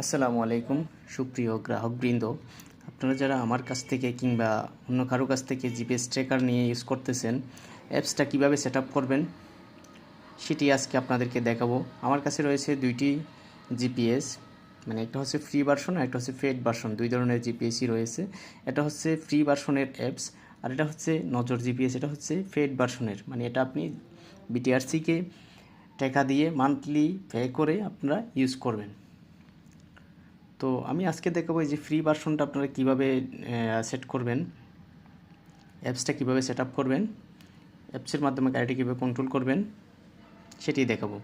আসসালামু আলাইকুম, সুপ্রিয় গ্রাহকবৃন্দ। আপনারা যারা আমার কাছ থেকে কিংবা অন্য কারও কাছ থেকে জিপিএস ট্র্যাকার নিয়ে ইউজ করতেছেন, অ্যাপসটা কীভাবে সেট করবেন সেটি আজকে আপনাদেরকে দেখাবো। আমার কাছে রয়েছে দুইটি জিপিএস মানে একটা হচ্ছে ফ্রি ভার্সন আর একটা হচ্ছে ফেড ভার্সন দুই ধরনের জিপিএসই রয়েছে। এটা হচ্ছে ফ্রি ভার্সনের অ্যাপস আর এটা হচ্ছে নজর জিপিএস, এটা হচ্ছে ফেড ভার্সনের মানে এটা আপনি বিটিআরসিকে টাকা দিয়ে মান্থলি পে করে আপনারা ইউজ করবেন। তো আমি আজকে দেখাবো যে ফ্রি ভার্সনটা আপনারা কীভাবে সেট করবেন অ্যাপসটা কীভাবে সেট করবেন অ্যাপসের মাধ্যমে গাড়িটি কীভাবে কন্ট্রোল করবেন সেটি দেখাবো।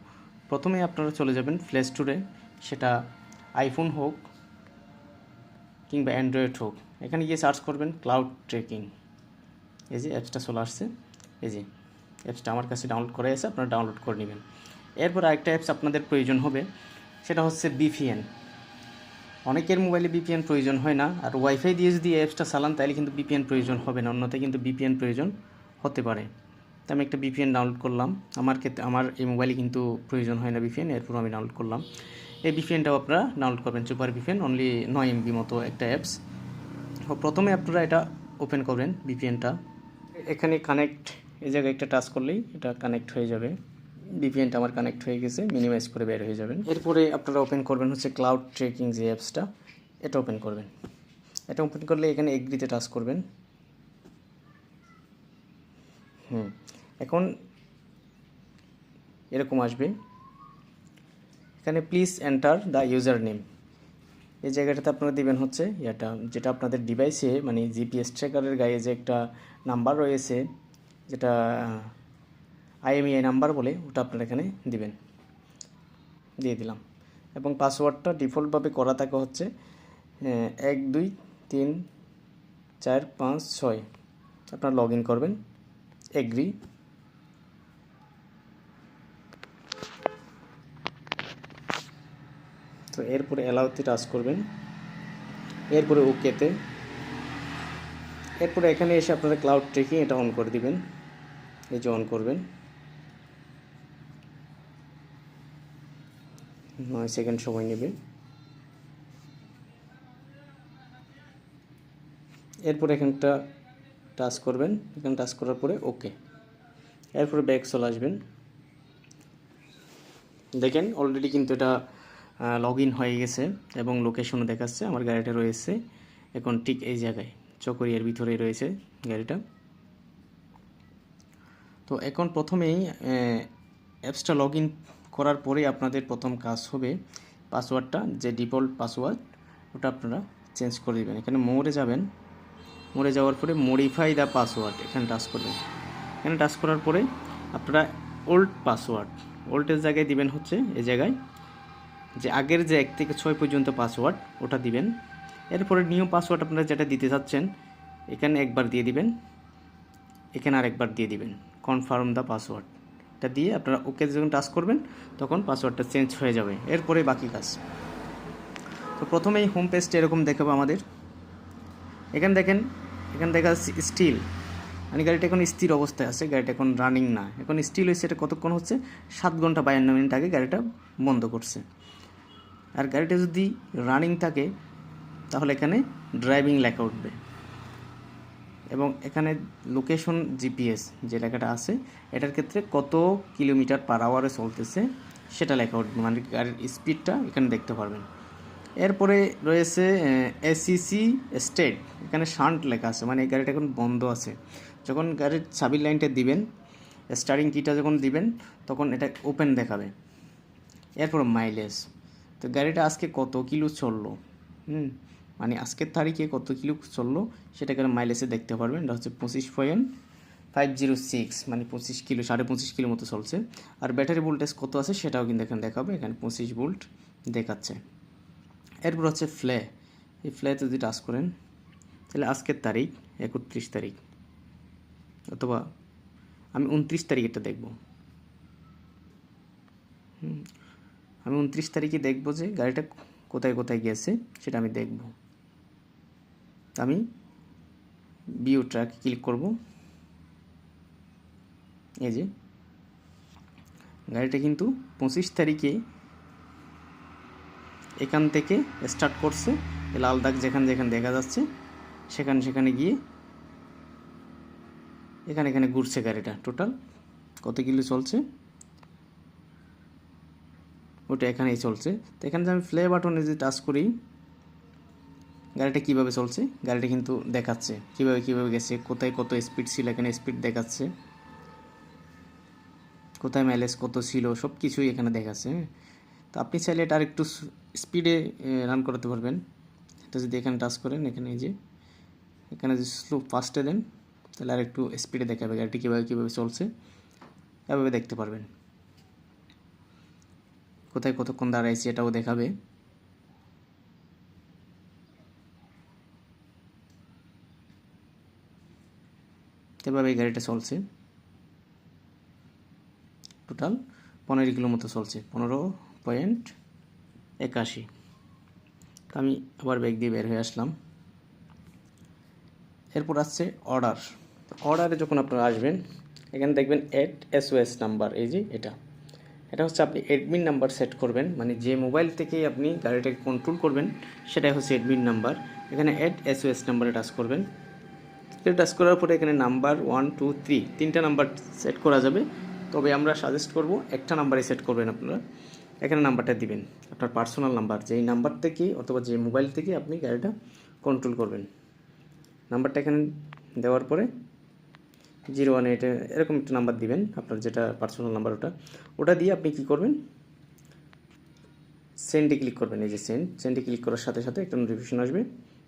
প্রথমে আপনারা চলে যাবেন প্লে স্টোরে সেটা আইফোন হোক কিংবা অ্যান্ড্রয়েড হোক। এখানে গিয়ে সার্চ করবেন ক্লাউড ট্রেকিং এই যে অ্যাপসটা চলে আসছে। এই যে অ্যাপসটা আমার কাছে ডাউনলোড করে আছে, আপনারা ডাউনলোড করে নেবেন। এরপর আরেকটা অ্যাপস আপনাদের প্রয়োজন হবে, সেটা হচ্ছে বিপিএন অনেকের মোবাইলে বিপিএন প্রয়োজন হয় না, আর ওয়াইফাই দিয়ে যদি অ্যাপসটা চালান, তাহলে কিন্তু বিপিএন প্রয়োজন হবে না, অন্যথায় কিন্তু বিপিএন প্রয়োজন হতে পারে। তো আমি একটা বিপিএন ডাউনলোড করলাম, আমার ক্ষেত্রে, আমার এই মোবাইলে কিন্তু প্রয়োজন হয় না বিপিএন এরপর আমি ডাউনলোড করলাম। এই বিপিএনটাও আপনারা ডাউনলোড করবেন সুপার বিপিএন অনলি নয় এমবি মতো একটা অ্যাপস প্রথমে আপনারা এটা ওপেন করবেন বিপিএনটা এখানে কানেক্ট এই জায়গায় একটা টাচ করলেই এটা কানেক্ট হয়ে যাবে। বিপিএনটা আমার কানেক্ট হয়ে গেছে মিনিমাইজ করে বের হয়ে যাবেন। এরপরে আপনারা ওপেন করবেন হচ্ছে ক্লাউড ট্রেকিং যে অ্যাপসটা এটা ওপেন করবেন। এটা ওপেন করলে এখানে এগ্রিতে টাচ করবেন। হুম, এখন এরকম আসবে। এখানে please enter the user name এই জায়গাটাতে আপনারা দিবেন হচ্ছে এটা যেটা আপনাদের ডিভাইসে মানে জিপিএস ট্র্যাকারের গায়ে যে একটা নাম্বার রয়েছে, যেটা আইএমইআই নাম্বার বলে ওটা আপনারা এখানে দিবেন। দিয়ে দিলাম। এবং পাসওয়ার্ডটা ডিফল্টভাবে করা থাকে হচ্ছে এক, দুই, তিন, চার, পাঁচ, ছয়। আপনারা লগ ইন করবেন। এগ্রি তো এরপরে অ্যালাউতে টাচ করবেন। এরপরে ওকেতে এরপরে এখানে এসে আপনারা ক্লাউড ট্রেকিং এটা অন করে দিবেন। এই যে অন করবেন। নয় সেকেন্ড সময় নেবে এরপর এখানটা টাচ করবেন। এখানে টাচ করার পরে ওকে এরপরে ব্যাক চলে আসবেন। দেখেন অলরেডি কিন্তু এটা লগ হয়ে গেছে এবং লোকেশনও দেখাচ্ছে। আমার গাড়িটা রয়েছে এখন ঠিক এই জায়গায়, চকরিয়ার ভিতরেই রয়েছে গাড়িটা। তো এখন প্রথমেই অ্যাপসটা লগ করার পরে আপনাদের প্রথম কাজ হবে পাসওয়ার্ডটা, যে ডিফল্ট পাসওয়ার্ড, ওটা আপনারা চেঞ্জ করে দেবেন। এখানে মোড়ে যাবেন। মোড়ে যাওয়ার পরে মডিফাই দ্য পাসওয়ার্ড এখানে টাচ করবেন। এখানে টাচ করার পরে আপনারা ওল্ড পাসওয়ার্ড ওল্ডের জায়গায় দিবেন হচ্ছে এই জায়গায়, যে আগের যে এক থেকে ছয় পর্যন্ত পাসওয়ার্ড ওটা দিবেন। এরপরে নিউ পাসওয়ার্ড আপনারা যেটা দিতে চাচ্ছেন, এখানে একবার দিয়ে দিবেন। এখানে আরেকবার দিয়ে দিবেন। কনফার্ম দ্য পাসওয়ার্ড এটা দিয়ে আপনারা ওকে যখন টাচ করবেন, তখন পাসওয়ার্ডটা চেঞ্জ হয়ে যাবে। এরপরে বাকি কাজ। তো প্রথমেই হোম পেজটা এরকম দেখাবো আমাদের। এখানে দেখেন, এখানে দেখা যাচ্ছে স্টিল মানে গাড়িটা এখন স্থির অবস্থায় আছে, গাড়িটা এখন রানিং না। এখন স্টিল হয়েছে, এটা কতক্ষণ হচ্ছে? সাত ঘণ্টা বায়ান্ন মিনিট আগে গাড়িটা বন্ধ করছে। আর গাড়িটা যদি রানিং থাকে, তাহলে এখানে ড্রাইভিং লেখা উঠবে। এবং এখানে লোকেশন জিপিএস যে লেখাটা আছে, এটার ক্ষেত্রে কত কিলোমিটার পার আওয়ারে চলতেছে, সেটা লেখা উঠবে। মানে গাড়ির স্পিডটা এখানে দেখতে পারবেন। এরপরে রয়েছে এসিসি স্টেট এখানে শান্ট লেখা আছে মানে এই গাড়িটা এখন বন্ধ আছে। যখন গাড়ির চাবির লাইনটা দিবেন স্টারিং কিটা যখন দিবেন, তখন এটা ওপেন দেখাবে। এরপর মাইলেজ তো গাড়িটা আজকে কত? কিলো চলল। হুম মানে আজকের তারিখে কত কিলো চলল সেটাকে মাইলেজে দেখতে পারবেন। এটা হচ্ছে পঁচিশ পয়েন্ট ফাইভ জিরো সিক্স মানে পঁচিশ কিলো সাড়ে পঁচিশ কিলো মতো চলছে। আর ব্যাটারি ভোল্টেজ কত আছে সেটাও কিন্তু এখানে দেখাবে এখানে পঁচিশ ভোল্ট দেখাচ্ছে। এরপর হচ্ছে ফ্লে এই ফ্লেতে যদি টাচ করেন তাহলে আজকের তারিখ একত্রিশ তারিখ অথবা আমি উনত্রিশ তারিখেরটা দেখব। হুম, আমি উনত্রিশ তারিখে দেখব যে গাড়িটা কোথায় কোথায় গেছে সেটা আমি দেখব। আমি বিও ট্র্যাক ক্লিক করব। এই যে, গাড়িটা কিন্তু পঁচিশ তারিখে এখান থেকে স্টার্ট করছে লাল দাগ যেখানে যেখানে দেখা যাচ্ছে, সেখানে সেখানে গিয়ে এখানে এখানে ঘুরছে গাড়িটা টোটাল কত কিলো চলছে? ওটা এখানেই চলছে। তো এখানে আমি প্লে বাটনে যদি টাচ করি গাড়িটা কীভাবে চলছে? গাড়িটা কিন্তু দেখাচ্ছে। কীভাবে কীভাবে গেছে? কোথায় কত স্পিড ছিল? এখানে স্পিড দেখাচ্ছে। কোথায় মাইলেজ কত ছিল? সব কিছুই এখানে দেখাচ্ছে। তো আপনি চাইলে এটা আর একটু স্পিডে রান করাতে পারবেন। এটা যদি এখানে টাচ করেন, এখানে যে, এখানে যদি স্লো ফাস্টে দেন, তাহলে আর একটু স্পিডে দেখাবে গাড়িটি কীভাবে কীভাবে চলছে। এভাবে দেখতে পারবেন। কোথায় কতক্ষণ দাঁড়াইছে এটাও দেখাবে। এভাবে এই গাড়িটা চলছে। টোটাল পনেরো কিলো মতো চলছে, পনেরো পয়েন্ট একাশি। তো আমি আবার ব্যাগ দিয়ে বের হয়ে আসলাম। এরপর আসছে অর্ডার অর্ডারে যখন আপনারা আসবেন, এখানে দেখবেন এড এসওএস নাম্বার এই যে এটা। এটা হচ্ছে আপনি অ্যাডমিন নাম্বার সেট করবেন মানে যে মোবাইল থেকেই আপনি গাড়িটাকে কন্ট্রোল করবেন, সেটাই হচ্ছে অ্যাডমিন নাম্বার এখানে অ্যাড এসওএস নাম্বারে টাচ করবেন। এটা টাচ করার পরে এখানে নাম্বার ওয়ান টু থ্রি তিনটা নাম্বার সেট করা যাবে। তবে আমরা সাজেস্ট করব একটা নাম্বারে সেট করবেন আপনারা। এখানে নাম্বারটা দিবেন। আপনার পার্সোনাল নাম্বার যেই নাম্বার থেকে অথবা যে মোবাইল থেকে আপনি গাড়িটা কন্ট্রোল করবেন। নাম্বারটা এখানে দেওয়ার পরে জিরো ওয়ান এইট এরকম একটা নাম্বার দিবেন, আপনার যেটা পার্সোনাল নাম্বার ওটা। ওটা দিয়ে আপনি কী করবেন? সেন্ডে ক্লিক করবেন। এই যে সেন্ড সেন্ডে ক্লিক করার সাথে সাথে একটা নোটিফিকেশন আসবে।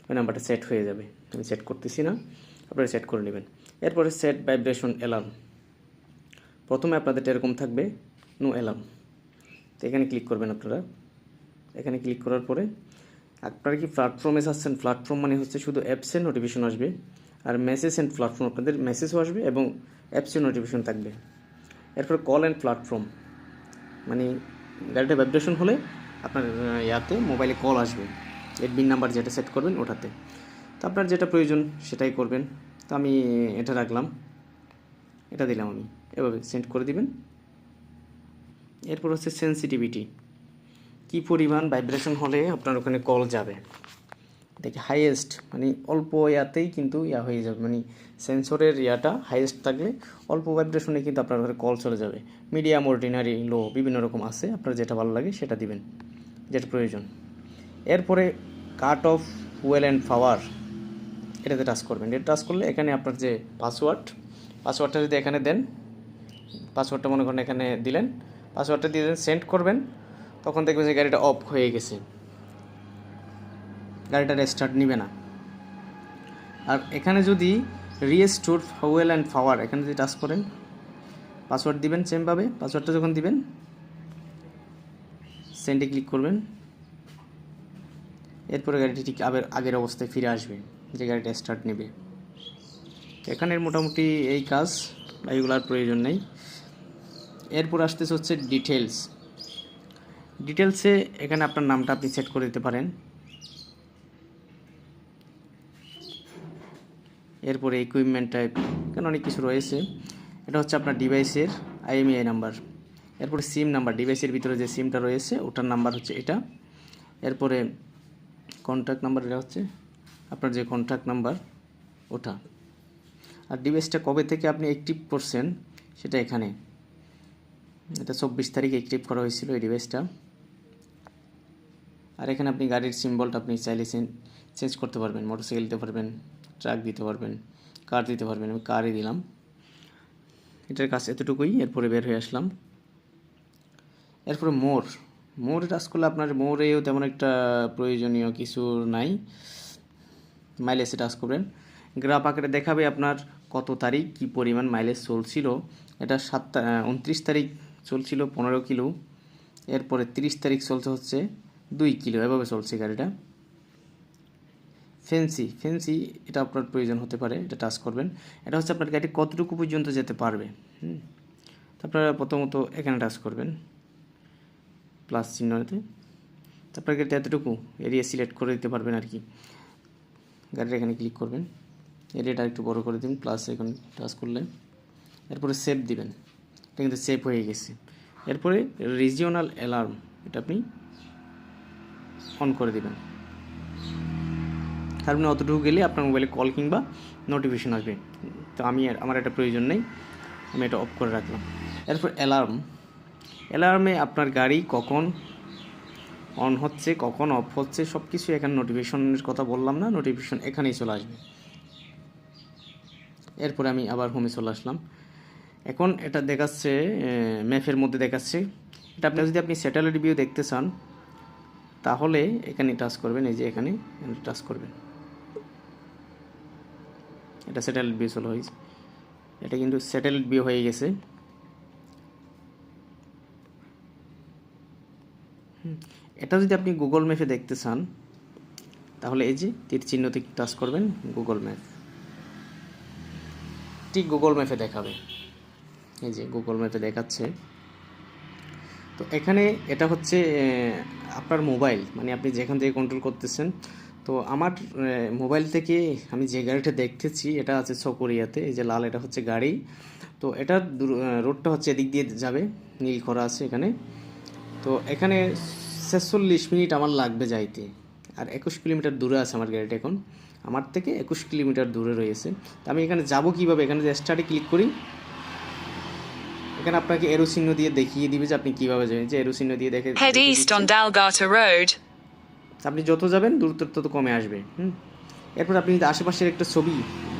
ওই নাম্বারটা সেট হয়ে যাবে। আমি সেট করতেছি না। আপনারা সেট করে নেবেন। এরপরে সেট ভাইব্রেশন অ্যালার্ম প্রথমে আপনাদের এরকম থাকবে নো অ্যালার্ম তো এখানে ক্লিক করবেন আপনারা। এখানে ক্লিক করার পরে আপনারা কি প্ল্যাটফর্মে আসছেন প্ল্যাটফর্ম মানে হচ্ছে শুধু অ্যাপসের নোটিফিকেশন আসবে আর মেসেজ অ্যান্ড প্ল্যাটফর্ম আপনাদের মেসেজও আসবে এবং অ্যাপসের নোটিফিকেশন থাকবে। এরপরে কল অ্যান্ড প্ল্যাটফর্ম মানে গাড়িটা ভাইব্রেশন হলে আপনার ইয়াতে মোবাইলে কল আসবে। এডমিন নাম্বার যেটা সেট করবেন ওটাতে। তো আপনার যেটা প্রয়োজন সেটাই করবেন। তো আমি এটা রাখলাম। এটা দিলাম আমি। এভাবে সেন্ড করে দিবেন। এরপর হচ্ছে সেন্সিটিভিটি কী পরিমাণ ভাইব্রেশন হলে আপনার ওখানে কল যাবে? দেখি হাইয়েস্ট মানে অল্প ইয়াতেই কিন্তু ইয়া হয়ে যাবে। মানে সেন্সরের ইয়াটা হাইয়েস্ট থাকলে অল্প ভাইব্রেশনে কিন্তু আপনার ঘরে কল চলে যাবে। মিডিয়াম অর্ডিনারি লো বিভিন্ন রকম আছে। আপনার যেটা ভালো লাগে সেটা দিবেন। যেটা প্রয়োজন। এরপরে cut off well and power এটাতে টাচ করবেন। এটা টাচ করলে এখানে আপনার যে পাসওয়ার্ড পাসওয়ার্ডটা যদি এখানে দেন পাসওয়ার্ডটা মনে করেন এখানে দিলেন পাসওয়ার্ডটা দিয়ে দেন সেন্ড করবেন, তখন দেখবেন যে গাড়িটা অফ হয়ে গেছে। গাড়িটা রেস্টার্ট নিবে না। আর এখানে যদি রিস্টোর ফুয়েল অ্যান্ড পাওয়ার এখানে যদি টাচ করেন পাসওয়ার্ড দিবেন সেমভাবে পাসওয়ার্ডটা যখন দিবেন সেন্ডে ক্লিক করবেন, এরপরে গাড়িটি ঠিক আবার আগের অবস্থায় ফিরে আসবে। যে গাড়িটা স্টার্ট নেবে। এখানের মোটামুটি এই কাজ, এগুলার প্রয়োজন নেই। এরপর আসতেছে হচ্ছে ডিটেলস ডিটেলসে এখানে আপনার নামটা আপনি সেট করে দিতে পারেন। এরপরে ইকুইপমেন্ট টাইপ এখানে অনেক কিছু রয়েছে। এটা হচ্ছে আপনার ডিভাইসের আইএমইআই নাম্বার এরপরে সিম নাম্বার ডিভাইসের ভিতরে যে সিমটা রয়েছে, ওটার নাম্বার হচ্ছে এটা। এরপরে কন্ট্যাক্ট নাম্বার এটা হচ্ছে আপনার যে কন্ট্যাক্ট নাম্বার ওটা। আর ডিভাইসটা কবে থেকে আপনি অ্যাক্টিভ করছেন, সেটা এখানে। এটা চব্বিশ তারিখে অ্যাক্টিভ করা হয়েছিল এই ডিভাইসটা আর এখানে আপনি গাড়ির সিম্বলটা আপনি চাইলে চেঞ্জ করতে পারবেন মোটরসাইকেল দিতে পারবেন ট্রাক দিতে পারবেন কার দিতে পারবেন, আমি কারই দিলাম। এটার কাজ এতটুকুই, এরপরে বের হয়ে আসলাম। এরপরে মোর মোর টাচ করলে আপনার মোরেও তেমন একটা প্রয়োজনীয় কিছু নাই। মাইলেজে টাচ করবেন। গ্রাফ আকারে দেখাবে আপনার কত তারিখ, কি পরিমাণ মাইলেজ চলছিল। এটা সাত উনত্রিশ তারিখ চলছিল পনেরো কিলো। এরপরে তিরিশ তারিখ চলছে হচ্ছে দুই কিলো। এভাবে চলছে গাড়িটা। ফেন্সি ফেন্সি এটা আপনার প্রয়োজন হতে পারে, এটা টাচ করবেন। এটা হচ্ছে আপনার গাড়ি কতটুকু পর্যন্ত যেতে পারবে, হুম? তো আপনারা প্রথমত এখানে টাচ করবেন। প্লাস চিহ্নতে। তারপরে গাড়িটা এতটুকু, এরিয়া সিলেক্ট করে দিতে পারবেন আর কি। গাড়ির এখানে ক্লিক করবেন। এরিয়াটা একটু বড় করে দিন প্লাস এখন টাচ করলে এরপরে সেভ দিবেন। এটা কিন্তু সেভ হয়ে গেছে। এরপরে রিজিওনাল অ্যালার্ম এটা আপনি অন করে দিবেন। তার মানে অতটুকু গেলে আপনার মোবাইলে কল কিংবা নোটিফিকেশন আসবে। তো আমি আমার এটা প্রয়োজন নেই, আমি এটা অফ করে রাখলাম। এরপর অ্যালার্ম অ্যালার্মে আপনার গাড়ি কখন অন হচ্ছে কখন অফ হচ্ছে সব কিছু এখানে নোটিফিকেশনের কথা বললাম না নোটিফিকেশন এখানেই চলে আসবে। এরপরে আমি আবার হোমে চলে আসলাম। এখন এটা দেখাচ্ছে ম্যাপের মধ্যে দেখাচ্ছে। এটা আপনি যদি আপনি স্যাটেলাইট ভিউ দেখতে চান তাহলে এখানে টাচ করবেন এই যে এখানে টাচ করবেন। এটা স্যাটেলাইট ভিউ চলে হয়েছে। এটা কিন্তু স্যাটেলাইট ভিউ হয়ে গেছে। হুম, এটা যদি আপনি গুগল ম্যাপে দেখতে চান তাহলে এই যে তীর চিহ্নতে টাচ করবেন গুগল ম্যাপ ঠিক গুগল ম্যাপে দেখাবে। এই যে গুগল ম্যাপে দেখাচ্ছে। তো এখানে এটা হচ্ছে আপনার মোবাইল। মানে আপনি যেখান থেকে কন্ট্রোল করতেছেন। তো আমার মোবাইল থেকে আমি যে গাড়িটা দেখতেছি এটা আছে চকরিয়াতে। এই যে লাল এটা হচ্ছে গাড়ি। তো আহ, রোডটা হচ্ছে এদিক দিয়ে যাবে। নীল করা আছে এখানে। তো এখানে ছেচল্লিশ মিনিট আমার লাগবে যাইতে। আর একুশ কিলোমিটার দূরে আছে আমার গাড়িটা এখন। আমার থেকে একুশ কিলোমিটার দূরে রয়েছে। তো আমি এখানে যাব কীভাবে? এখানে যে স্টার্টে ক্লিক করি এখানে আপনাকে এরো চিহ্ন দিয়ে দেখিয়ে দিবে যে আপনি কীভাবে যাবেন। যে এরো চিহ্ন দিয়ে দেখে east দিচ্ছে। on Dalgata Road. আপনি যত যাবেন দূরত্ব তত কমে আসবে। হুম? এরপর আপনি যদি আশেপাশের একটা ছবি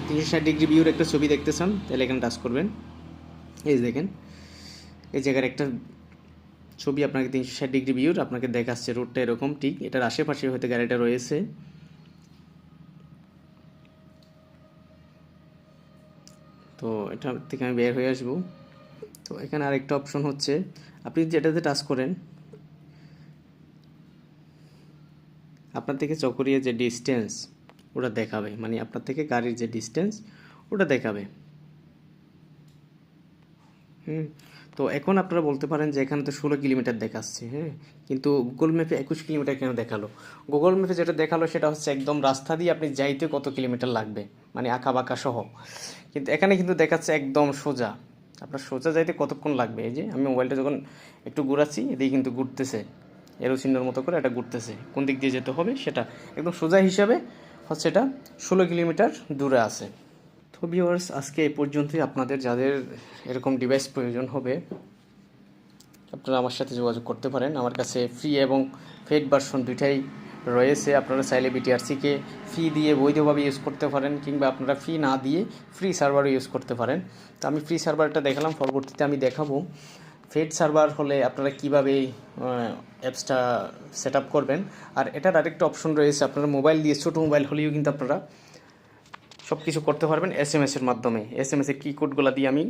তিনশো ষাট ডিগ্রি ভিউর একটা ছবি দেখতে চান তাহলে এখানে টাচ করবেন। এই দেখেন এই জায়গার একটা ছবি আপনাকে তিনশো ষাট ডিগ্রি ভিউর আপনাকে দেখাচ্ছে রোডটা এরকম, ঠিক? এটার আশেপাশে হয়তো গাড়িটা রয়েছে। তো এটা থেকে আমি বের হয়ে আসব। তো এখানে আরেকটা অপশন হচ্ছে, আপনি যেটাতে টাচ করেন, আপনার থেকে চকরিয়া যে ডিস্টেন্স ওটা দেখাবে মানে আপনার থেকে গাড়ির যে ডিস্টেন্স ওটা দেখাবে। হুম। তো এখন আপনারা বলতে পারেন যে এখানে তো ষোলো কিলোমিটার দেখাচ্ছে হ্যাঁ? কিন্তু গুগল ম্যাপে একুশ কিলোমিটার কেন দেখাল? গুগল ম্যাপে যেটা দেখাল সেটা হচ্ছে একদম রাস্তা দিয়ে আপনি যাইতে কত কিলোমিটার লাগবে মানে আঁকা বাঁকা সহ। কিন্তু এখানে কিন্তু দেখাচ্ছে একদম সোজা। আপনার সোজা যাইতে কতক্ষণ লাগবে? এই যে আমি মোবাইলটা যখন একটু ঘুরাচ্ছি, এদিকে কিন্তু ঘুরতেছে। এরো চিহ্নর মতো করে এটা ঘুরতেছে। কোন দিক দিয়ে যেতে হবে সেটা? একদম সোজা হিসাবে হচ্ছে এটা ষোলো কিলোমিটার দূরে আছে। তো ভিউয়ার্স আজকে এই পর্যন্তই। আপনাদের যাদের এরকম ডিভাইস প্রয়োজন হবে, আপনারা আমার সাথে যোগাযোগ করতে পারেন। আমার কাছে ফ্রি এবং ফেড ভার্সন দুইটাই রয়েছে। আপনারা চাইলে বিটিআরসিকে ফি দিয়ে বৈধভাবে ইউজ করতে পারেন, কিংবা আপনারা ফি না দিয়ে ফ্রি সার্ভারও ইউজ করতে পারেন। তো আমি ফ্রি সার্ভারটা দেখালাম, পরবর্তীতে আমি দেখাবো। ফেড সার্ভার হলে আপনারা কীভাবে অ্যাপসটা সেট করবেন। আর এটার আরেকটা অপশন রয়েছে, আপনারা মোবাইল দিয়ে, ছোটো মোবাইল হলেও কিন্তু আপনারা সব কিছু করতে পারবেন এস এম এসের মাধ্যমে। এস এম এসের কী কোডগুলো দিয়ে আমি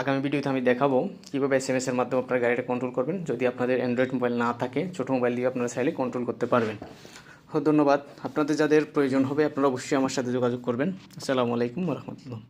আগামী ভিডিওতে আমি দেখাবো কীভাবে এস এম এসের মাধ্যমে আপনার গাড়িটা কন্ট্রোল করবেন। যদি আপনাদের অ্যান্ড্রয়েড মোবাইল না থাকে, ছোটো মোবাইল দিয়ে আপনারা চাইলে কন্ট্রোল করতে পারবেন। ধন্যবাদ। আপনাদের যাদের প্রয়োজন হবে, আপনারা অবশ্যই আমার সাথে যোগাযোগ করবেন। আসসালামু আলাইকুম রহমতুল্লাহ।